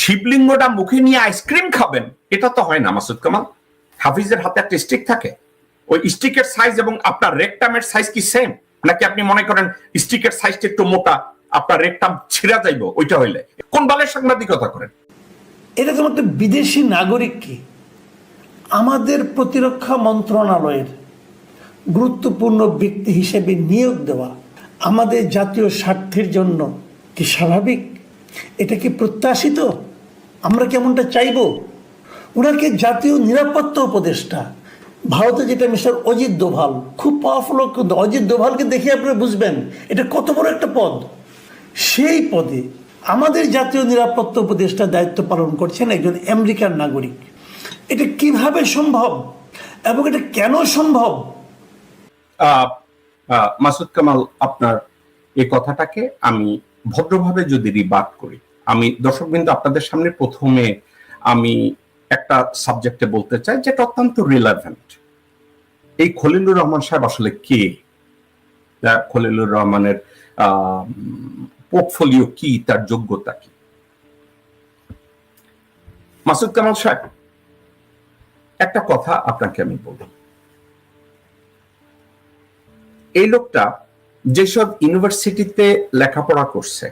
শিবলিঙ্গটা মুখে নিয়ে আইসক্রিম খাবেন, এটা তো হয় না, মাসুদ কামাল। হাফিজের হাতে একটা স্টিক থাকে। ওই স্টিকের সাইজ এবং আপনার রেকটামের সাইজ কি সেম নাকি আপনি মনে করেন স্টিকের সাইজটা একটু মোটা, আপনার রেকটাম ছিঁড়া যাইব, ওইটা হইলে? কোন বালের সাংবাদিকতা করেন? এটা তো বিদেশি নাগরিককে আমাদের প্রতিরক্ষা মন্ত্রণালয়ের গুরুত্বপূর্ণ ব্যক্তি হিসেবে নিয়োগ দেওয়া আমাদের জাতীয় স্বার্থের জন্য কি স্বাভাবিক? এটা কি প্রত্যাশিত? আমরা কেমনটা চাইব? ওনাকে জাতীয় নিরাপত্তা উপদেষ্টা। ভারতে যেটা মিস্টার অজিত দোভাল, খুব পাওয়ারফুল অজিত দোভালকে দেখে আপনারা বুঝবেন, এটা কত বড় একটা পদ। সেই পদে আমাদের জাতীয় নিরাপত্তা উপদেষ্টা দায়িত্ব পালন করছেন একজন আমেরিকান নাগরিক। এটা কীভাবে সম্ভব এবং এটা কেন সম্ভব? মাসুদ কামাল, আপনার এই কথাটাকে আমি ভদ্রভাবে যদি রিবাদ করি। আমি দর্শক বিন্দু আপনাদের সামনে প্রথমে আমি একটা সাবজেক্টে বলতে চাই যেটা অত্যন্ত রিলেভেন্ট এই খলিলুর রহমান সাহেব আসলে কে? খলিলুর রহমানের পোর্টফোলিও কি? তার যোগ্যতা কি? মাসুদ কামাল সাহেব, একটা কথা আপনাকে আমি বলব। এই লোকটা যেসব ইউনিভার্সিটিতে লেখাপড়া করছে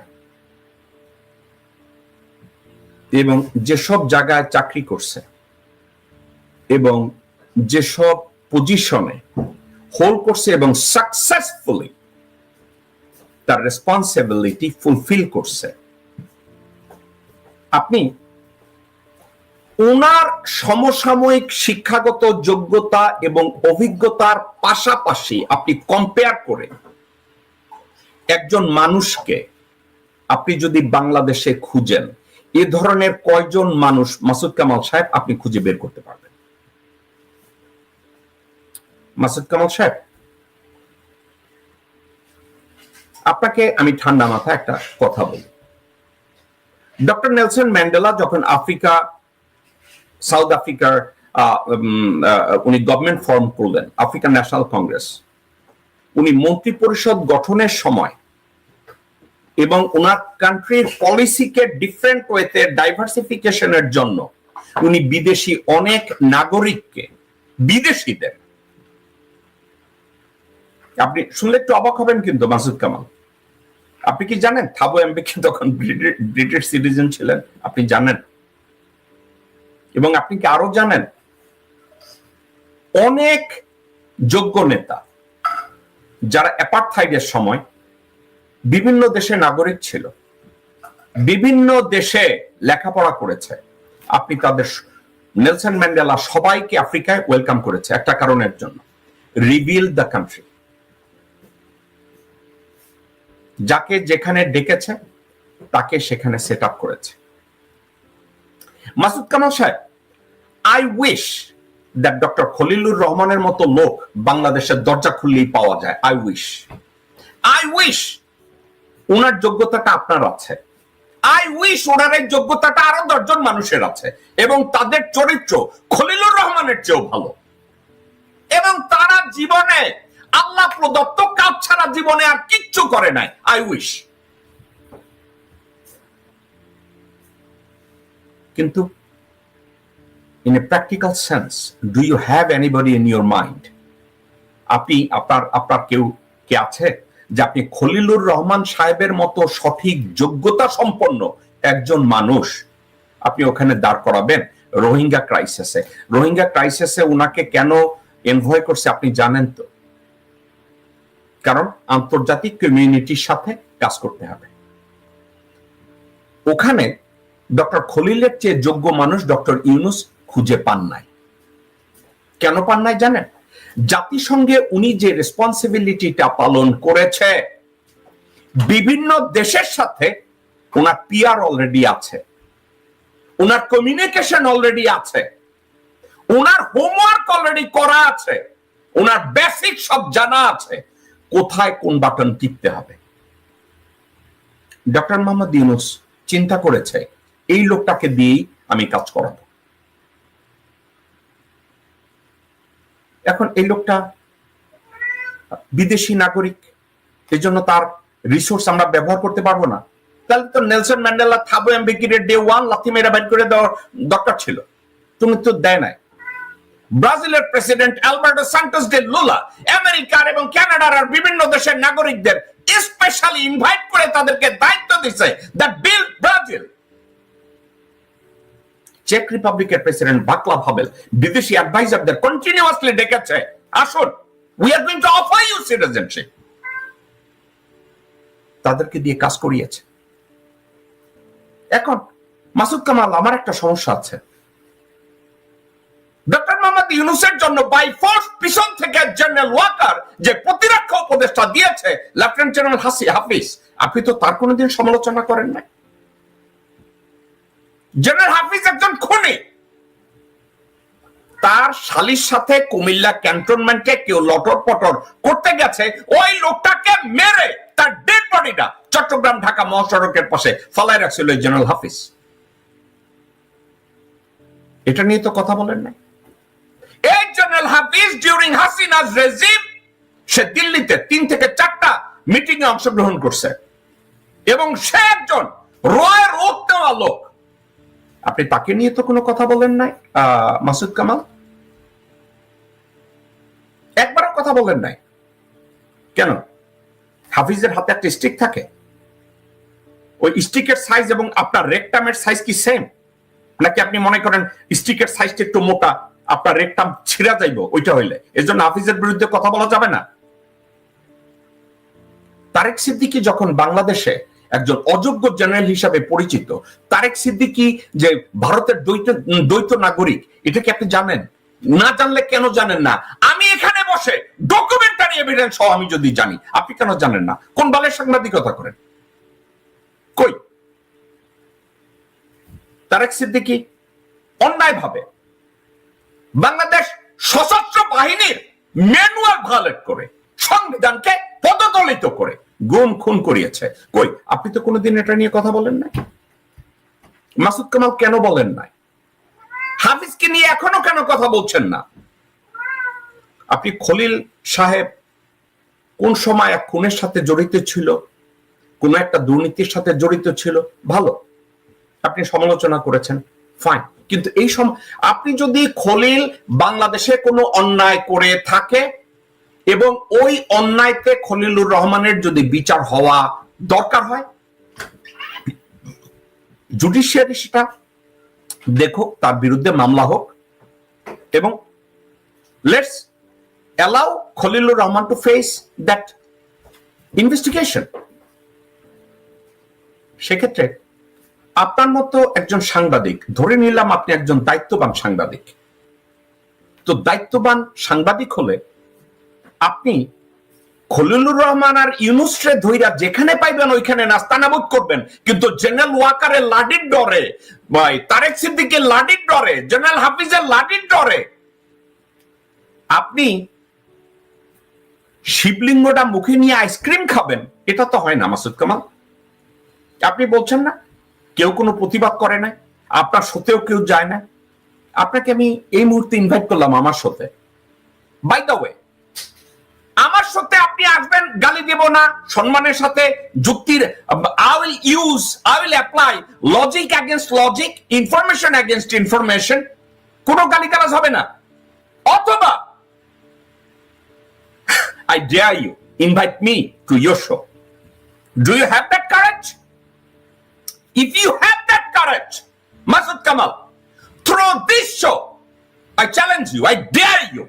এবং যেসব জায়গায় চাকরি করছে এবং যেসব পজিশনে হোল্ড করছে এবং সাকসেসফুলি তার রেসপন্সিবিলিটি ফুলফিল করছে, আপনি ওনার সমসাময়িক শিক্ষাগত যোগ্যতা এবং অভিজ্ঞতার পাশাপাশি আপনি কম্পেয়ার করে একজন মানুষকে আপনি যদি বাংলাদেশে খুঁজেন এ ধরনের কয়জন মানুষ, মাসুদ কামাল সাহেব, আপনি খুঁজে বের করতে পারবেন? মাসুদ কামাল সাহেব? আপনাকে আমি ঠান্ডা মাথা একটা কথা বলি। ডক্টর নেলসন ম্যান্ডেলা যখন আফ্রিকা, সাউথ আফ্রিকার উনি গভর্নমেন্ট ফর্ম করলেন, আফ্রিকান ন্যাশনাল কংগ্রেস, উনি মন্ত্রী পরিষদ গঠনের সময় এবং ওনার কান্ট্রির পলিসিকে ডিফারেন্ট ওয়েতে ডাইভার্সিফিকেশনের জন্য। উনি বিদেশি অনেক নাগরিককে, বিদেশিদের। আপনি শুনলে একটু অবাক হবেন কিন্তু, মাসুদ কামাল। আপনি কি জানেন, থাবো এমবিকে তখন ব্রিটিশ সিটিজেন ছিলেন, আপনি জানেন। এবং আপনি কি আরও জানেন? অনেক যোগ্য নেতা, যারা অ্যাপার্থাইডের সময় বিভিন্ন দেশে নাগরিক ছিল। বিভিন্ন দেশে লেখাপড়া করেছে। আপনি তাদের নেলসন ম্যান্ডেলা সবাইকে আফ্রিকায় ওয়েলকাম করেছে একটা কারণের জন্য। Rebuild the country. যাকে যেখানে ডেকেছে, তাকে সেখানে সেট আপ করেছে। মাসুদ কামাল সাহেব I wish that doctor Khalilur রহমানের মতো লোক বাংলাদেশের দরজা খুললেই পাওয়া যায়। আই উইশ আই উইশ ওনার যোগ্যতাটা আপনার আছে। আই উইশ ওনার এই যোগ্যতাটা আরও দশজন মানুষের আছে এবং তাদের চরিত্র খলিলুর রহমানের চেয়েও ভালো। এবং তারা জীবনে আল্লাহ প্রদত্ত কাজ ছাড়া জীবনে আর কিচ্ছু করে নাই। আই উইশ কিন্তু in a practical sense, do you have anybody in your mind আপনি, আপনার আপনার কেউ কে আছে? যে আপনি খলিলুর রহমান সাহেবের মতো সঠিক যোগ্যতা সম্পন্ন একজন মানুষ, আপনি ওখানে দাঁড় করাবেন রোহিঙ্গা ক্রাইসিসে রোহিঙ্গা ক্রাইসিসে উনাকে কেন এনভয় করছে আপনি জানেন তো? কারণ আন্তর্জাতিক কমিউনিটির সাথে কাজ করতে হবে। ওখানে ডক্টর খলিলের চেয়ে যোগ্য মানুষ ডক্টর ইউনুস খুঁজে পান নাই। কেন পান নাই জানেন? জাতিসংঘে উনি যে রেসপন্সিবিলিটিটা পালন করেছে, বিভিন্ন দেশের সাথে ওনার পিয়ার অলরেডি আছে, ওনার কমিউনিকেশন অলরেডি আছে, ওনার হোমওয়ার্ক অলরেডি করা আছে, ওনার বেসিক সব জানা আছে, কোথায় কোন বাটন টিপতে হবে? ডক্টর মোহাম্মদ ইউনুস চিন্তা করেছে, এই লোকটাকে দিয়েই আমি কাজ করাবো। এখন এই লোকটা বিদেশি নাগরিক এই জন্য তার রিসোর্স আমরা ব্যবহার করতে পারব না। তাহলে তো নেলসন ম্যান্ডেলা, থাবো এমবিকিরে ডে ওয়ান লাথি মেরে বাইর করে দেওয়ার দরকার ছিল। তুমি তো দেয় নাই। ব্রাজিলের প্রেসিডেন্ট অ্যালবার্টো সান্টোস ডে লুলা, আমেরিকার এবং কানাডার আর বিভিন্ন দেশের নাগরিকদের স্পেশালি ইনভাইট করে তাদেরকে দায়িত্ব দিছে দ্য বিল ব্রাজিল চেক রিপাবলিকের প্রেসিডেন্ট বাকলা ভাবেল বিদেশি অ্যাডভাইজারদের কন্টিনিউয়াসলি ডেকেছে, আসুন we are going to offer you citizenship তাদেরকে দিয়ে কাজ করিয়েছে। এখন, মাসুদ কামাল, আমার একটা সমস্যা আছে। ডক্টর মোহাম্মদ ইউনুসের জন্য বাই ফোর্স পিছন থেকে জেনারেল ওয়াকার যে প্রতিরক্ষা উপদেষ্টা দিয়েছে, লেফটেন্যান্ট জেনারেল হাসি হাফিজ, আপনি তো তার কোনোদিন সমালোচনা করেন নাই? জেনারেল হাফিজ একজন খুনি। তার শালির সাথে কুমিল্লা ক্যান্টনমেন্টে কেউ লটর পটর করতে গেছে, ওই লোকটাকে মেরে তার ডেড বডিটা চট্টগ্রাম ঢাকা মহাসড়কের পাশে ফালাই রাখছিল জেনারেল হাফিজ। এটা নিয়ে তো কথা বলেন না এই general Hafiz during Hasina's regime সে দিল্লিতে তিন থেকে চারটা মিটিং এ অংশগ্রহণ করছে। এবং সে একজন রয়ের ওত নেওয়া লোক। আপনি তাকে নিয়ে তো কোনো কথা বলেন নাই মাসুদ কামাল? একবারও কথা বলেন নাই। কেন? হাফিজের হাতে একটা স্টিক থাকে। ওই স্টিকের সাইজ এবং আপনার রেকটামের সাইজ কি সেম নাকি আপনি মনে করেন স্টিকের সাইজটা একটু মোটা, আপনার রেকটাম ছিঁড়া যাইব, ওইটা হইলে? এর জন্য হাফিজের বিরুদ্ধে কথা বলা যাবে না। তারেক সিদ্দিকি যখন বাংলাদেশে একজন অযোগ্য জেনারেল হিসাবে পরিচিত। তারেক সিদ্দিকি যে ভারতের দ্বৈত দ্বৈত নাগরিক, এটা কি আপনি জানেন? না জানলে কেন জানেন না? আমি এখানে বসে ডকুমেন্টারি এভিডেন্স সহ আমি যদি জানি, আপনি কেন জানেন না? কোন বালের সাংবাদিকতা করেন? কই? তারেক সিদ্দিকি অন্যায় ভাবে বাংলাদেশ সশস্ত্র বাহিনীর ম্যানুয়াল ভায়োলেট করে, সংবিধানকে পদদলিত করে গুম, খুন করিয়েছে। কই, আপনি তো কোনোদিন এটা নিয়ে কথা বলেন নাই? মাসুদ কামাল কেন বলেন নাই? হাফিজকে নিয়ে এখনও কেন কথা বলছেন না? আপনি খলিল সাহেব কোন সময় এক খুনের সাথে জড়িত ছিল? কোন একটা দুর্নীতির সাথে জড়িত ছিল? ভালো। আপনি সমালোচনা করেছেন। ফাইন কিন্তু এই সম আপনি যদি খলিল বাংলাদেশে কোনো অন্যায় করে থাকে এবং ওই অন্যায়তে খলিলুর রহমানের যদি বিচার হওয়া দরকার হয় জুডিশিয়ারি সেটা দেখুক, তার বিরুদ্ধে মামলা হোক এবং let's allow Khalilur Rahman to face that investigation সেক্ষেত্রে আপনার মতো একজন সাংবাদিক, ধরে নিলাম আপনি একজন দায়িত্ববান সাংবাদিক, তো দায়িত্ববান সাংবাদিক হলে আপনি খলিলুর রহমান আর ইউনুসরে ধইরা যেখানে পাইবেন, ওইখানে নাস্তানাবুদ করবেন। কিন্তু জেনারেল ওয়াকারের লাডির ডরে, ভাই, তারেক সিদ্দিকের লাডির ডরে, জেনারেল হাফিজের লাডির ডরে। আপনি শিবলিঙ্গটা মুখে নিয়ে আইসক্রিম খাবেন, এটা তো হয় না, মাসুদ কামাল। আপনি বলছেন না? কেউ কোনো প্রতিবাদ করে না আপনার সাথেও কেউ যায় না আপনাকে আমি এই মুহূর্তে ইনভাইট করলাম আমার সাথে। বাই দ্য ওয়ে আমার সাথে আপনি আসবেন গালি দেব না সম্মানের সাথে যুক্তির I will use I will apply logic against logic information against information কোনো গালিগালাজ হবে না অথবা I dare you, invite me to your show. Do you have that courage? If you have that courage, Masud Kamal, through this show, I challenge you, I dare you.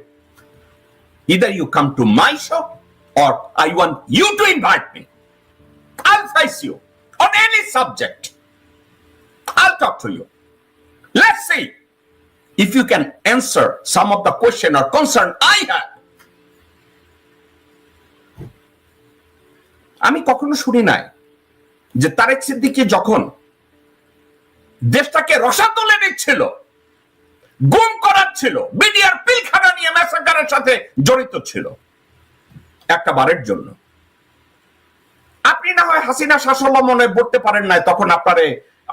Either you come to my show or I want you to invite me. I'll face you on any subject. I'll talk to you. Let's see if you can answer some of the question or concern I have. আমি কখনো শুনি নাই যে তারেক সিদ্দিকি যখন দেশটাকে রসাতলে নিচ্ছিল গুম করাচ্ছিল BDR ম্যাসাকারের সাথে জড়িত ছিল একটা বারের জন্য। আপনি না হয় হাসিনা শাসল মনে পড়তে পারেন নাই, তখন আপনারে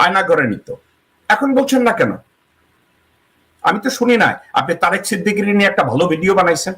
আয়না ঘরে নিত। এখন বলছেন না কেন? আমি তো শুনি নাই। আপনি তারেক সিদ্দিকির নিয়ে একটা ভালো ভিডিও বানাইছেন।